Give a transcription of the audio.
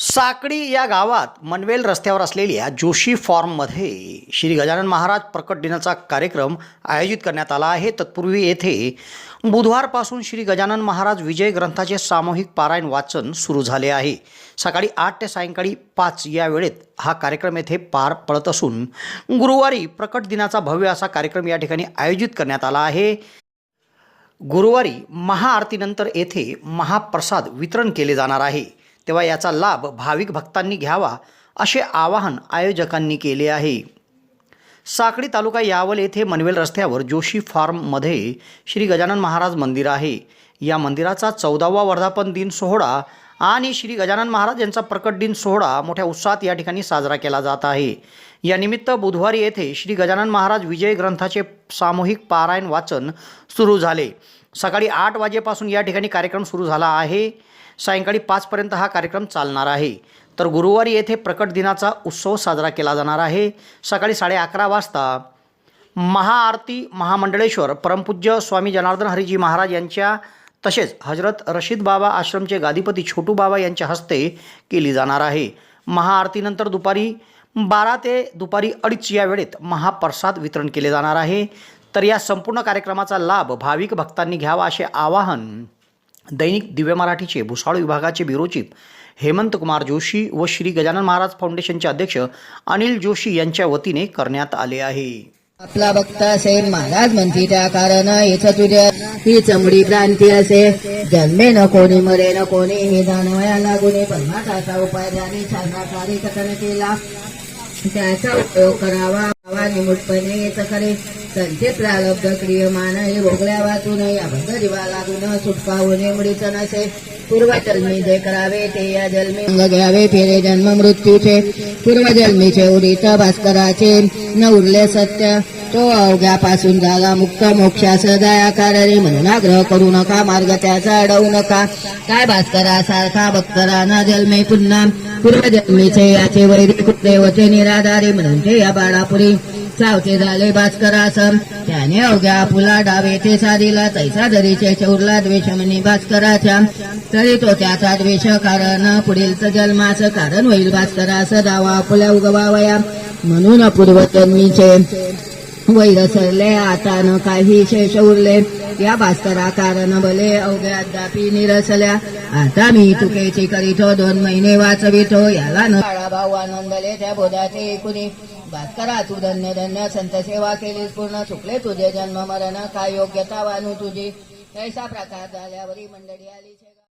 साकडी या गावात मनवेल रस्त्यावर असलेल्या जोशी फॉर्ममध्ये श्री गजानन महाराज प्रकट दिनाचा कार्यक्रम आयोजित करण्यात आला आहे. तत्पूर्वी येथे बुधवारपासून श्री गजानन महाराज विजय ग्रंथाचे सामूहिक पारायण वाचन सुरू झाले आहे. सकाळी आठ ते सायंकाळी पाच या वेळेत हा कार्यक्रम येथे पार पडत असून गुरुवारी प्रकट दिनाचा भव्य असा कार्यक्रम या ठिकाणी आयोजित करण्यात आला आहे. गुरुवारी महाआरतीनंतर येथे महाप्रसाद वितरण केले जाणार आहे. तेव्हा याचा लाभ भाविक भक्तांनी घ्यावा असे आवाहन आयोजकांनी केले आहे. साकडी तालुका यावल येथे मनवेल रस्त्यावर जोशी फार्ममध्ये श्री गजानन महाराज मंदिर आहे. या मंदिराचा चौदावा वर्धापन दिन सोहळा आणि श्री गजानन महाराज यांचा प्रकट दिन सोहळा मोठ्या उत्साहात या ठिकाणी साजरा केला जात आहे. यानिमित्त बुधवारी येथे श्री गजानन महाराज विजय ग्रंथाचे सामूहिक पारायण वाचन सुरू झाले. सकाळी आठ वाजेपासून या ठिकाणी कार्यक्रम सुरू झाला आहे. सायंकाळी पाचपर्यंत हा कार्यक्रम चालणार आहे. तर गुरुवारी येथे प्रकट दिनाचा उत्सव साजरा केला जाणार आहे. सकाळी साडे अकरा वाजता महाआरती महामंडळेश्वर परमपूज्य स्वामी जनार्दन हरिजी महाराज यांच्या तसेच हजरत रशीद बाबा आश्रमचे गादीपती छोटू बाबा यांच्या हस्ते केली जाणार आहे. महाआरतीनंतर दुपारी बारा ते दुपारी अडीच या वेळेत महाप्रसाद वितरण केले जाणार आहे. तर या संपूर्ण कार्यक्रमाचा लाभ भाविक भक्तांनी घ्यावा असे आवाहन दैनिक दिव्य मराठीचे भुसाळ विभागाचे ब्युरो हेमंत कुमार जोशी व श्री गजानन महाराज फाउंडेशनचे अध्यक्ष अनिल जोशी यांच्या वतीने करण्यात आले आहे. आपला भक्त सैन महाराज म्हणती त्या कारण इथं तुझ्या ही चमडी क्रांती असे. जन्मे न कोणी मरे न कोणी हे दानवया लागुने परमाताचा उपाय झाली छानकारी केला. त्याचा उपयोग करावा हवा निमुटपणे येत करे. संचे प्रारब्ध क्रियमान हे भोगल्या वाचून अभंग जीवा लागून सुटका होणे मुडीच नसे. पूर्वजन्मी जे करावे ते या जन्मी अंग घ्यावे फेरे जन्म मृत्यूचे. पूर्वजन्मीचे उडीत भास्कराचे न उरले सत्य. तो अवघ्यापासून जागा मुक्त मोक्षा दयाकार रे म्हणून आग्रह करू नका मार्ग त्याचा अडवू नका. काय भास्करा सारखा भक्तरा न जन्मे पुन्हा? पूर्वजन्मीचे याचे वैदिक देवचे निराधारे म्हणून ते या बाळापुरी. सावचे झाले भास्करास त्याने अवघ्या फुला डावे ते साधीला तैसा जरीचे चौरला द्वेषमनी भास्कराच्या. तरी तो त्याचा द्वेष कारण पुढील जन्मास कारण होईल भास्करास. दावा फुल्या उगवावया. म्हणून पूर्वजन्मीचे वैर सरले आता न काही शेष उरले. या भास्करा कारण बले अवघ्या अद्यापी निरसल्या. आता मी चुकेची करीतो हो, दोन महिने वाचवितो हो. याला न भाऊ आनंदले त्या बोधाचे कुणी भास्करा तू धन्य धन्य संत सेवा केलीस पूर्ण चुकले तुझे जन्म मरण काय योग्यता वानू तुझी कैसा प्रकार झाल्यावरी मंडळी आली